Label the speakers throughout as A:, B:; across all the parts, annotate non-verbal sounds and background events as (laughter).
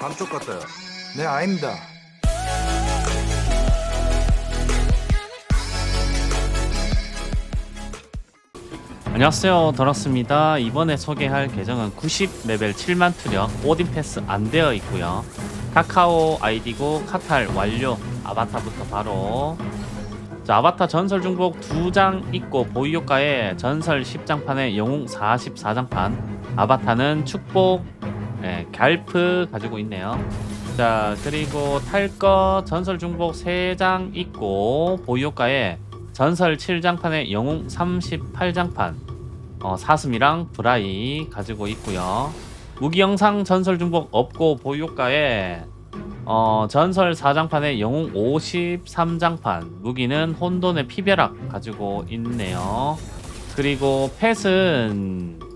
A: 감쪽 같아요. 네, 아닙니다.
B: 안녕하세요. 더락스입니다. 이번에 소개할 계정은 90레벨 7만 투력 오딘 패스 안 되어 있고요. 카카오 아이디고 카탈 완료. 아바타부터 바로. 자 아바타 전설 중복 2장 있고 보유 효과에 전설 10장판에 영웅 44장판. 아바타는 축복 네, 갤프 가지고 있네요. 자 그리고 탈거 전설 중복 3장 있고 보유효과에 전설 7장판에 영웅 38장판 어, 사슴이랑 브라이 가지고 있고요. 무기 영상 전설 중복 없고 보유효과에 어, 전설 4장판에 영웅 53장판 무기는 혼돈의 피벼락 가지고 있네요. 그리고 펫은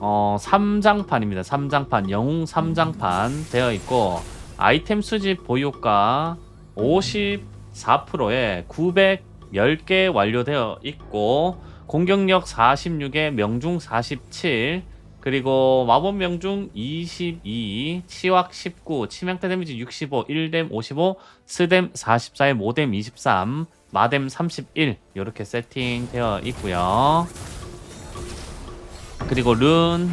B: 어, 3장판입니다. 3장판. 영웅 3장판 되어 있고 아이템 수집 보유효과 54%에 910개 완료되어 있고 공격력 46에 명중 47 그리고 마법 명중 22 치확 19 치명타 데미지 65 1뎀 55 스뎀 44에 모뎀 23 마뎀 31 이렇게 세팅되어 있고요 그리고 룬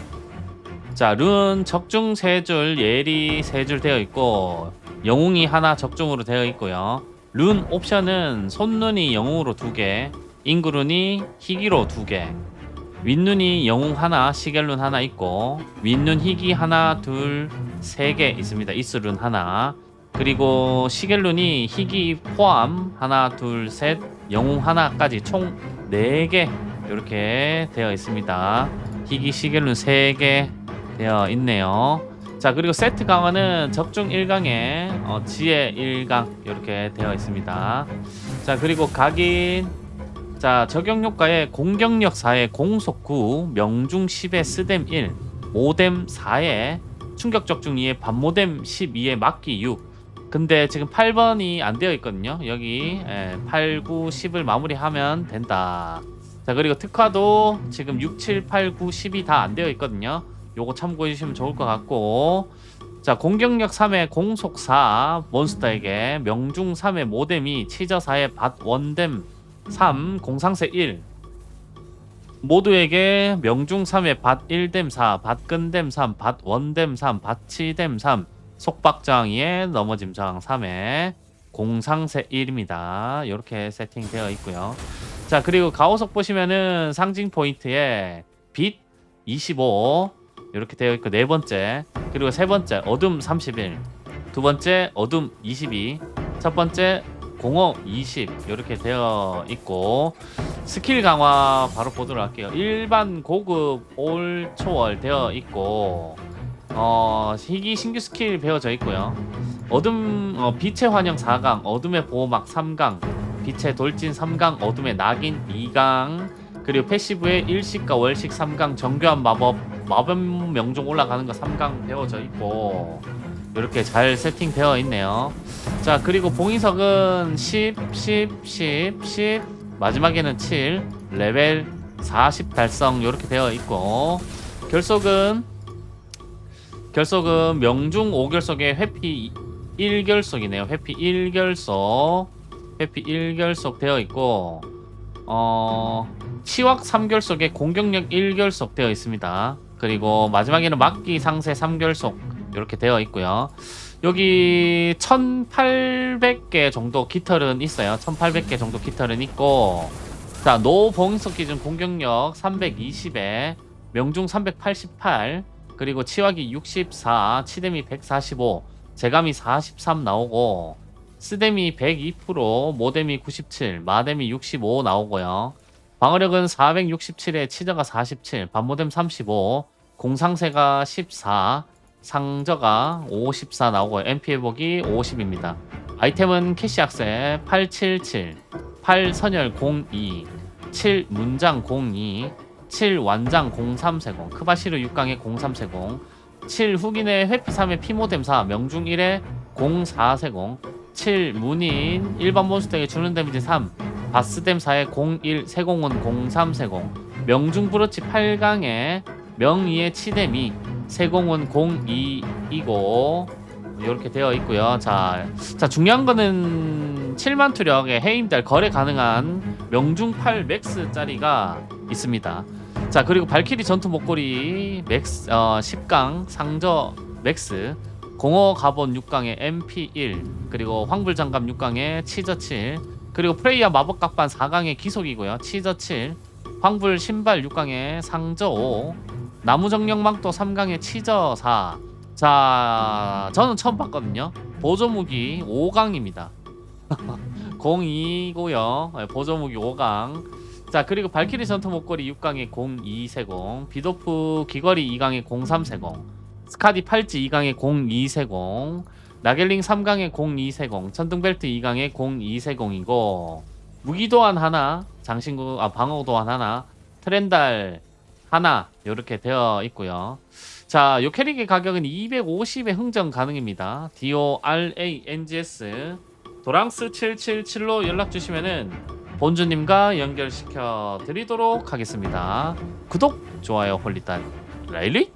B: 자, 룬 적중 3줄, 예리 3줄 되어 있고 영웅이 하나 적중으로 되어 있고요. 룬 옵션은 손눈이 영웅으로 2개, 인구룬이 희귀로 2개, 윗눈이 영웅 하나, 시겔룬 하나 있고 윗눈 희귀 하나, 둘, 세 개 있습니다. 이스룬 하나. 그리고 시겔룬이 희귀 포함 하나, 둘, 셋, 영웅 하나까지 총 4개 이렇게 되어 있습니다. 희귀 시겔룬 3개 되어 있네요. 자 그리고 세트 강화는 적중 1강에 어, 지혜 1강 이렇게 되어 있습니다. 자 그리고 각인 자 적용 효과에 공격력 4에 공속 9 명중 10에 스뎀 1 모뎀 4에 충격 적중 2에 반모뎀 12에 막기 6 근데 지금 8번이 안 되어 있거든요 여기 예, 8, 9, 10을 마무리하면 된다 자 그리고 특화도 지금 6, 7, 8, 9, 10이 다 안 되어 있거든요. 요거 참고해 주시면 좋을 것 같고. 자 공격력 3에 공속 4 몬스터에게 명중 3에 모뎀이 치저 4에 밭 원뎀 3 공상세 1 모두에게 명중 3에 밭 1뎀 4 밭근뎀 3 밭 원뎀 3 밭치뎀 3 속박저항2에 넘어짐 저항 3에 공상세 1입니다. 이렇게 세팅되어 있고요 자 그리고 가오석 보시면은 상징 포인트에 빛 25 이렇게 되어 있고 네 번째 그리고 세 번째 어둠 31, 두 번째 어둠 22, 첫 번째 공허 20 이렇게 되어 있고 스킬 강화 바로 보도록 할게요. 일반 고급 올 초월 되어 있고 어 희귀 신규 스킬 배워져 있고요. 어둠 어, 빛의 환영 4강, 어둠의 보호막 3강, 빛의 돌진 3강, 어둠의 낙인 2강, 그리고 패시브의 일식과 월식 3강, 정교한 마법, 마법 명중 올라가는 거 3강 배워져 있고 이렇게 잘 세팅되어 있네요. 자 그리고 봉인석은 10, 10, 10, 10 마지막에는 7 레벨 40 달성 이렇게 되어 있고 결속은 결속은 명중 5결속에 회피 1결속이네요. 회피 1결속 회피 1결속 되어 있고 어 치확 3결속에 공격력 1결속 되어 있습니다. 그리고 마지막에는 막기 상세 3결속 이렇게 되어 있고요. 여기 1800개 정도 깃털은 있어요. 1800개 정도 깃털은 있고 자, 노 봉인석 기준 공격력 320에 명중 388 그리고 치확이 64, 치뎀이 145, 재감이 43 나오고 스뎀이 102%, 모뎀이 97, 마뎀이 65 나오고요. 방어력은 467에 치저가 47, 반모뎀 35, 공상세가 14, 상저가 54 나오고 MP 회복이 50입니다. 아이템은 캐시 악세 877, 8 선열 02, 7 문장 02, 7 완장 0340, 크바시르 6강에 0340, 7 흑인의 회피 3의 피모뎀 4, 명중 1에 0440, 7 문인 일반 몬스터에게 주는 데미지 3, 바스뎀 4에 01, 세공은 0340, 명중 브로치 8강에 명 2의 치뎀이 세공은 02이고 이렇게 되어 있고요. 자, 자 중요한 거는 7만 투력에 해임달 거래 가능한 명중 8 맥스짜리가 있습니다. 자 그리고 발키리 전투 목걸이 맥스 어, 10강 상저 맥스 공허 갑옷 6강에 MP1 그리고 황불 장갑 6강에 치저 7 그리고 프레이야 마법 각반 4강에 기속이고요. 치저 7 황불 신발 6강에 상저 5 나무 정령 망토 3강에 치저 4 자, 저는 처음 봤거든요. 보조 무기 5강입니다. 02고요. (laughs) 보조 무기 5강. 자, 그리고 발키리 전투 목걸이 6강에 02세공, 비도프 귀걸이 2강에 03세공, 스카디 팔찌 2강에 02세공, 나겔링 3강에 02세공, 천둥벨트 2강에 02세공이고 무기 도안 하나, 장신구 아 방어 도안 하나, 트렌달 하나 이렇게 되어 있고요. 자, 요 캐릭의 가격은 250에 흥정 가능입니다. DORANGS 도랑스 777로 연락 주시면은 본주님과 연결시켜 드리도록 하겠습니다. 구독, 좋아요, 홀리단, 라일리